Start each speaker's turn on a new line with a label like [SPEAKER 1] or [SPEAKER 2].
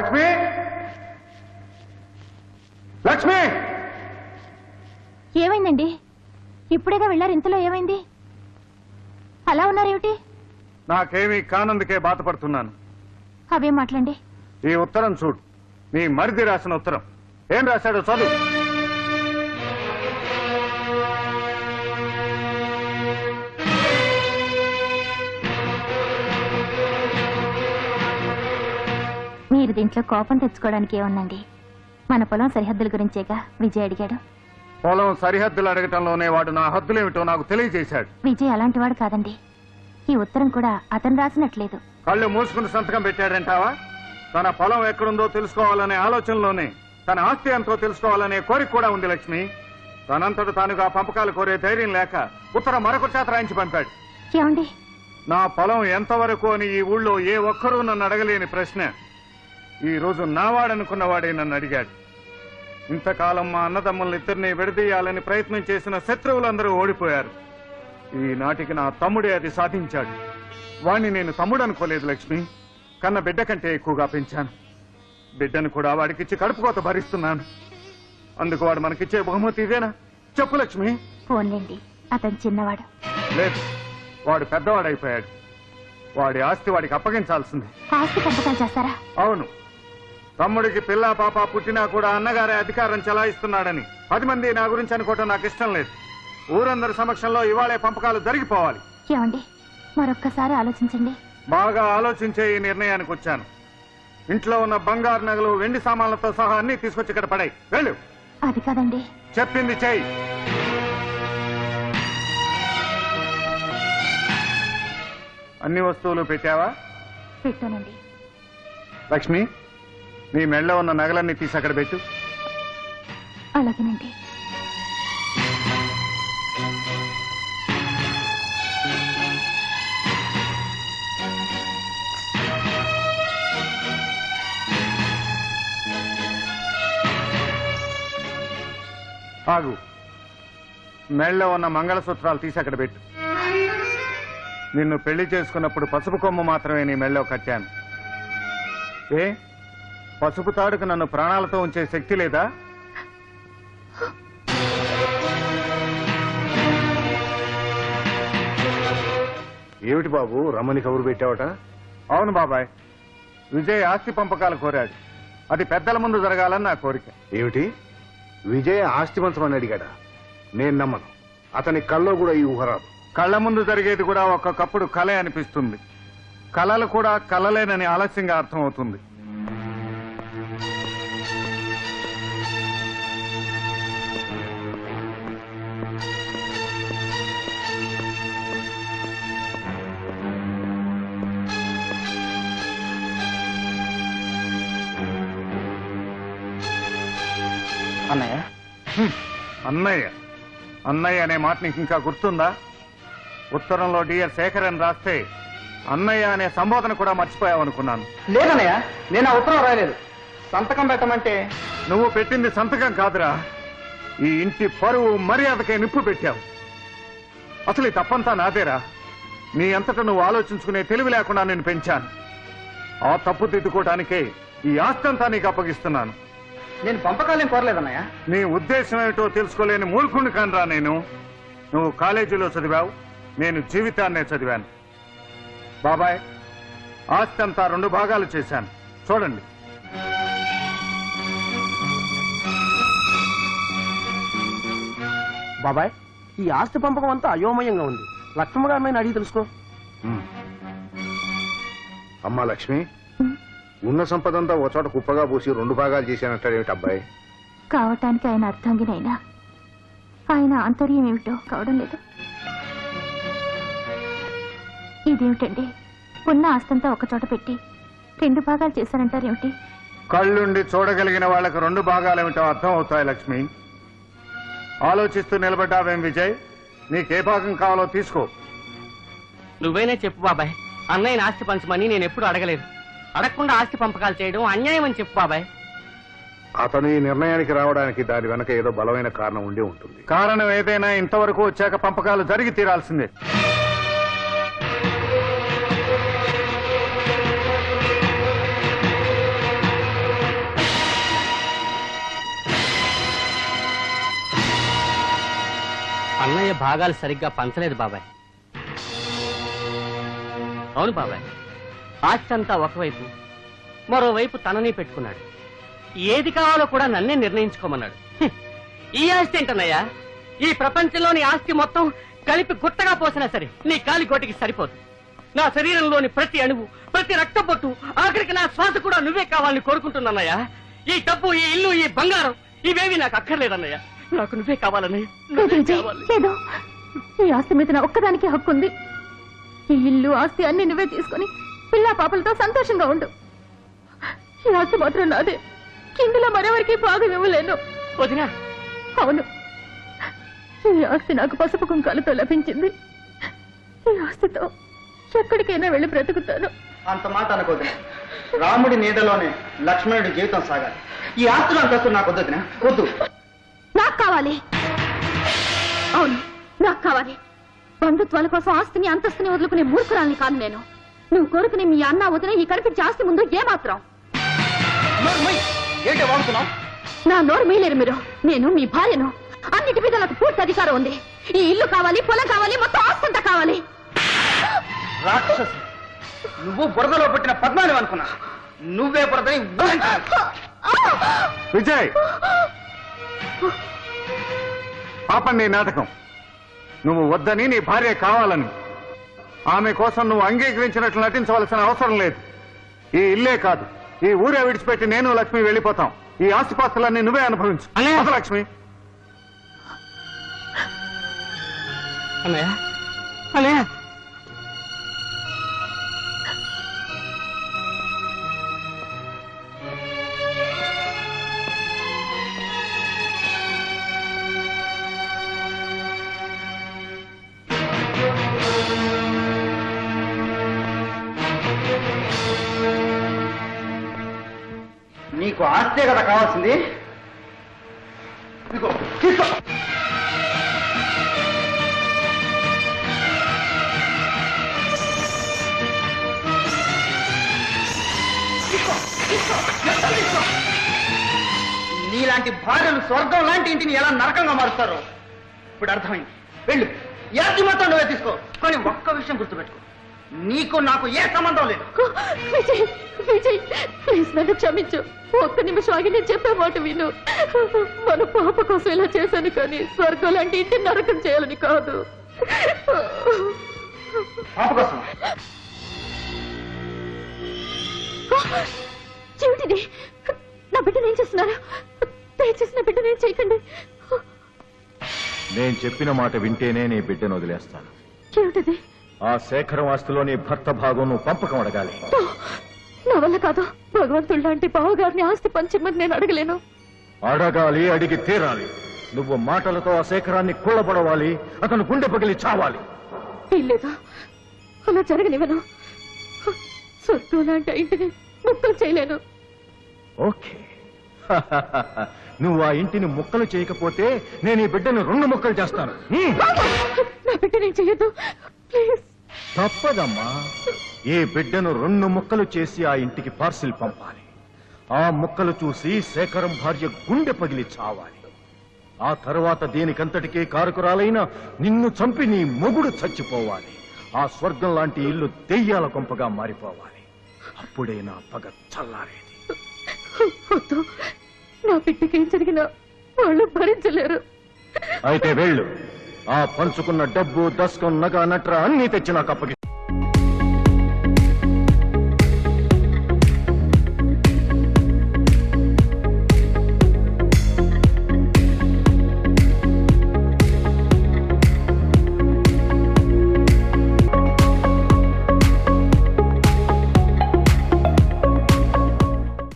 [SPEAKER 1] లక్ష్మి? లక్ష్మి?
[SPEAKER 2] ఏమైందండి? ఇప్పుడేగా వెళ్ళారు ఇంతలో ఏమైంది? అలా ఉన్నారేమిటి?
[SPEAKER 1] నాకేమీ కానందుకే బాధపడుతున్నాను.
[SPEAKER 2] అవే మాట్లాడండి?
[SPEAKER 1] ఈ ఉత్తరం చూడు. నీ మరిది రాసిన ఉత్తరం. ఏం రాశాడో చదువు.
[SPEAKER 2] మీరు దీంట్లో కోపం తెచ్చుకోవడానికి ఏముందండి? మన పొలం సరిహద్దుల గురించేగా విజయ్ అడిగాడు.
[SPEAKER 1] పొలం సరిహద్దులు అడగటంలోనే వాడు నా హద్దులేమిటో నాకు తెలియజేశాడు.
[SPEAKER 2] విజయ్ అలాంటివాడు కాదండి. ఈ ఉత్తరం కూడా అతను రాసినట్లేదు.
[SPEAKER 1] కళ్ళు మూసుకుని సంతకం పెట్టాడంటావా? తన పొలం ఎక్కడుందో తెలుసుకోవాలనే ఆలోచనలోనే తన ఆస్తి ఎంతో తెలుసుకోవాలనే కోరిక కూడా ఉంది లక్ష్మి. తనంతట తానుగా పంపకాలు కోరే ధైర్యం లేక ఉత్తరం మరొక చేత రాయించి పంపాడు.
[SPEAKER 2] ఏమండి?
[SPEAKER 1] నా పొలం ఎంతవరకు అని ఈ ఊళ్ళో ఏ ఒక్కరూ నన్ను అడగలేని ప్రశ్న. ఈ రోజు నావాడనుకున్నవాడే నన్ను అడిగాడు. ఇంతకాలం మా అన్నదమ్ముల్ని ఇద్దరిని విడదీయాలని ప్రయత్నం చేసిన శత్రువులందరూ ఓడిపోయారు. ఈనాటికి నా తమ్ముడే అది సాధించాడు. వాణ్ణి నేను తమ్ముడు అనుకోలేదు లక్ష్మి. కన్న బిడ్డ కంటే ఎక్కువగా పెంచాను. బిడ్డను కూడా వాడికిచ్చి కడుపుకోత భరిస్తున్నాను. అందుకు వాడు మనకిచ్చే బహుమతి ఇదేనా? చెప్పు లక్ష్మి.
[SPEAKER 2] ఫోన్లేండి అతను చిన్నవాడు.
[SPEAKER 1] లేదు వాడు పెద్దవాడైపోయాడు. వాడి ఆస్తి వాడికి అప్పగించాల్సింది.
[SPEAKER 2] ఆస్తి పంపకాలు చేస్తారా?
[SPEAKER 1] అవును. తమ్ముడికి పిల్ల పాప పుట్టినా కూడా అన్నగారే అధికారం చెలాయిస్తున్నాడని. పది మంది నా గురించి అనుకోవటం నాకు ఇష్టం లేదు. ఊరందరి సమక్షంలో ఇవాళే పంపకాలు జరిగిపోవాలి.
[SPEAKER 2] ఏమండి? మరొక్కసారి ఆలోచించండి.
[SPEAKER 1] బాగా ఆలోచించే ఈ నిర్ణయానికి వచ్చాను. ఇంట్లో ఉన్న బంగారు నగలు వెండి సామాన్లతో సహా అన్ని తీసుకొచ్చి ఇక్కడ పడాయి. వెళ్ళు.
[SPEAKER 2] అది కాదండి.
[SPEAKER 1] చెప్పింది చెయ్యి. అన్ని వస్తువులు పెట్టావా?
[SPEAKER 2] పెట్టానండి.
[SPEAKER 1] లక్ష్మి? నీ మెళ్ళ ఉన్న నగలన్నీ తీసి అక్కడ పెట్టు.
[SPEAKER 2] అలాగేనండి.
[SPEAKER 1] ఆగు. మెళ్ళ ఉన్న మంగళసూత్రాలు తీసి అక్కడ పెట్టు. నిన్ను పెళ్ళి చేసుకున్నప్పుడు పసుపు కొమ్ము మాత్రమే నీ మెళ్ళో కట్టాను. ఏ? పసుపు తాడుకు నన్ను ప్రాణాలతో ఉంచే శక్తి లేదా?
[SPEAKER 3] ఏమిటి బాబు? రమ్మని కబురు పెట్టావట?
[SPEAKER 1] అవును బాబాయ్. విజయ్ ఆస్తి పంపకాలు కోరాడు. అది పెద్దల ముందు జరగాలని నా కోరిక.
[SPEAKER 3] ఏమిటి? విజయ్ ఆస్తి పంచమని అడిగాడా? నేను నమ్మను. అతని కల్లో కూడా ఈ ఊహరాదు
[SPEAKER 1] కళ్ళ ముందు జరిగేది కూడా ఒక్కొక్కప్పుడు కలే అనిపిస్తుంది. కలలు కూడా కలలేనని ఆలస్యంగా అర్థమవుతుంది.
[SPEAKER 4] అన్నయ్య.
[SPEAKER 1] అన్నయ్య. అన్నయ్య అనే మాట నీకు ఇంకా గుర్తుందా? ఉత్తరంలో డియర్ శేఖర్ అని రాస్తే అన్నయ్య అనే సంబోధన కూడా మర్చిపోయావు అనుకున్నాను
[SPEAKER 4] లేదన్నయ్య నేను ఆ ఉత్తరం రాయలేదు. సంతకం పెట్టమంటే?
[SPEAKER 1] నువ్వు పెట్టింది సంతకం కాదురా. ఈ ఇంటి పరువు మర్యాదకే నిప్పు పెట్టావు. అసలు ఈ తప్పంతా నాదేరా. నీ అంతటా నువ్వు ఆలోచించుకునే తెలివి లేకుండా నేను పెంచాను. ఆ తప్పు దిద్దుకోవటానికే ఈ ఆస్తంతా నీకు అప్పగిస్తున్నాను.
[SPEAKER 4] నేను పంపకాలేం కోరలేదన్నయ్య.
[SPEAKER 1] నీ ఉద్దేశం ఏమిటో తెలుసుకోలేని మూర్ఖుని కానరా నేను. నువ్వు కాలేజీలో చదివావు నేను జీవితాన్నే చదివాను. బాబాయ్ ఆస్తి అంతా రెండు భాగాలు చేశాను. చూడండి.
[SPEAKER 5] బాబాయ్ ఈ ఆస్తి పంపకం అంతా అయోమయంగా ఉంది. లక్ష్మణ గారిని అడిగి తెలుసుకో.
[SPEAKER 3] అమ్మా లక్ష్మి ఉన్న సంపదంతా ఒక చోట కుప్పగా పోసి రెండు భాగాలు చేశానంటాడేమిటి అబ్బాయి?
[SPEAKER 2] కావటానికి ఆయన అర్థంగినైనా? ఆయన ఆంతర్యం ఏమిటో కావడం లేదు. ఇదేమిటండి? ఉన్న ఆస్తంతా ఒక చోట పెట్టి రెండు భాగాలు చేశారంటారేమిటి
[SPEAKER 1] కళ్ళుండి చూడగలిగిన వాళ్ళకు రెండు భాగాలేమిటో అర్థం అవుతాయి లక్ష్మి. ఆలోచిస్తూ నిలబడ్డావేం విజయ్? నీకే భాగం కావాలో తీసుకో.
[SPEAKER 6] నువ్వేనే చెప్పు బాబాయ్ అన్నయ్యని ఆస్తి పంచమని నేను ఎప్పుడు అడగలేదు. అడగకుండా ఆస్తి పంపకాలు చేయడం అన్యాయం అని చెప్పు బాబాయ్.
[SPEAKER 3] అతను ఈ నిర్ణయానికి రావడానికి దాని వెనక ఏదో బలమైన కారణం ఉండి ఉంటుంది.
[SPEAKER 1] కారణం ఏదైనా ఇంతవరకు వచ్చాక పంపకాలు జరిగి తీరాల్సిందే.
[SPEAKER 6] అన్నయ్య భాగాలు సరిగ్గా పంచలేదు బాబాయ్. అవును బాబాయ్. ఆస్తి అంతా ఒకవైపు మరోవైపు తనని పెట్టుకున్నాడు. ఏది కావాలో కూడా నన్నే నిర్ణయించుకోమన్నాడు. ఈ ఆస్తి ఏంటన్నయ్యా? ఈ ప్రపంచంలోని ఆస్తి మొత్తం కలిపి గుట్టగా పోసినా సరే నీ కాలి కోటికి సరిపోదు. నా శరీరంలోని ప్రతి అణువు ప్రతి రక్తపొట్టు ఆఖరికి నా శ్వాస కూడా నువ్వే కావాలని కోరుకుంటున్నానయ్యా ఈ డబ్బు ఈ ఇల్లు ఈ బంగారం ఇవేవి నాకు అక్కర్లేదన్నయ్య. నాకు నువ్వే కావాలన్నయ్య
[SPEAKER 2] లేదు
[SPEAKER 6] నువ్వే
[SPEAKER 2] విజయ్
[SPEAKER 6] కావాలి.
[SPEAKER 2] లేదు ఈ ఆస్తి మీద నా ఒక్కదానికి హక్కు ఉంది ఈ ఇల్లు ఆస్తి అన్ని నువ్వే తీసుకొని పిల్ల పాపలతో సంతోషంగా ఉండు. ఈ ఆస్తి మాత్రం నాదే. ఇందులో మరెవరికి భాగం ఇవ్వలేను.
[SPEAKER 6] వదినా.
[SPEAKER 2] అవును. ఈ ఆస్తి నాకు పసుపు కుంకాలతో లభించింది. ఈ ఆస్తితో ఎక్కడికైనా వెళ్ళి బ్రతుకుతాను.
[SPEAKER 4] అంత మాట అనుకోదు రాముడి నీడలోనే లక్ష్మణుడి జీవితం సాగాలి. ఈ ఆస్తులు అంతస్తు నాకు వద్దు వదినా. వద్దు.
[SPEAKER 2] నాకు కావాలి. అవును నాకు కావాలి. బంధుత్వాల కోసం ఆస్తిని అంతస్తుని వదులుకునే మూర్ఖురాల్ని కాదు నేను. నువ్వు కోరుకునే మీ అన్న వదిన ఈ కనిపించే ఆస్తి ముందు ఏమాత్రం.
[SPEAKER 4] ఏంటి వాడుతున్నావు
[SPEAKER 2] నా నోరు మీలేరు మీరు. నేను మీ భార్యను. అన్నిటి మీద నాకు పూర్తి అధికారం ఉంది. ఈ ఇల్లు కావాలి పొలం కావాలి మొత్తం ఆస్తంతా కావాలి.
[SPEAKER 4] రాక్షసు నువ్వు బురదలో పుట్టిన పద్మాని అనుకున్నా. నువ్వే బురదని.
[SPEAKER 1] విజయ్! పాపండి ఈ నాటకం. నువ్వు వద్దని నీ భార్య కావాలని. ఆమె కోసం నువ్వు అంగీకరించినట్లు నటించవలసిన అవసరం లేదు. ఈ ఇల్లే కాదు. ఈ ఊరే విడిచిపెట్టి నేను లక్ష్మి వెళ్ళిపోతాం. ఈ ఆస్తిపాస్తులన్నీ నువ్వే అనుభవించు. లక్ష్మి.
[SPEAKER 6] అన్నయ్య! అన్నయ్య!
[SPEAKER 4] నీకు ఆస్తే కదా కావాల్సింది? ఇదిగో, తీసుకో. నీలాంటి భార్యను స్వర్గం లాంటి ఇంటిని ఎలా నరకంగా మారుస్తారో? ఇప్పుడు అర్థమైంది. వెళ్ళు. యాతి మొత్తం నువ్వే తీసుకో. కానీ ఒక్క విషయం గుర్తుపెట్టుకో. నీకు నాకు ఏ సంబంధం లేదు.
[SPEAKER 2] విజయ్ విజయ్ ప్లీజ్ నన్ను క్షమించు. ఒక్క నిమిషం ఆగి నేను చెప్పే మాట విను. మన పాప కోసం ఇలా చేశాను కానీ స్వర్గం లాంటి ఇంటి నరకం చేయాలని కాదు.
[SPEAKER 4] పాప కోసం?
[SPEAKER 2] ఏమిటిది? నా బిడ్డను ఏం చేస్తున్నారు? దయచేసి నా బిడ్డను ఏం చేయకండి.
[SPEAKER 7] నేను చెప్పిన మాట వింటేనే నీ బిడ్డను వదిలేస్తాను.
[SPEAKER 2] ఏమిటిది?
[SPEAKER 7] ఆ శేఖరం ఆస్తిలో నీ భర్త భాగం పంపకం అడగాలి.
[SPEAKER 2] నా వల్ల కాదు. భగవంతుడు లాంటి బావగారిని ఆస్తి పంచమని నేను అడగలేను.
[SPEAKER 7] అడగాలి అడిగి తీరాలి. నువ్వు మాటలతో ఆ శేఖరాన్ని కూలబడవాలి అతను గుండె పగిలి చావాలి.
[SPEAKER 2] అలా జరగనివ్వను. స్వర్గం లాంటి ఇంటిని ముక్కలు చేయలేను.
[SPEAKER 7] ఓకే. నువ్వు ఆ ఇంటిని ముక్కలు చేయకపోతే నేను ఈ బిడ్డను రెండు ముక్కలు చేస్తాను.
[SPEAKER 2] నా బిడ్డ నేను చెయ్యొద్దు? ప్లీజ్.
[SPEAKER 7] తప్పదమ్మా. ఈ బిడ్డను రెండు ముక్కలు చేసి ఆ ఇంటికి పార్సిల్ పంపాలి. ఆ ముక్కలు చూసి శేఖరం భార్య గుండె పగిలి చావాలి. ఆ తరువాత దీనికంతటికీ కారుకురాలైన నిన్ను చంపి నీ మొగుడు చచ్చిపోవాలి. ఆ స్వర్గం లాంటి ఇల్లు దెయ్యాల కొంపగా మారిపోవాలి. అప్పుడే నా పగ చల్లారేది.
[SPEAKER 2] వద్దు. నా బిడ్డకి జరిగినా వాళ్ళు భరించలేరు.
[SPEAKER 7] అయితే వెళ్ళు. ఆ పంచుకున్న డబ్బు దస్కం నగ నట్ర అన్ని తెచ్చి నాకు అప్పగి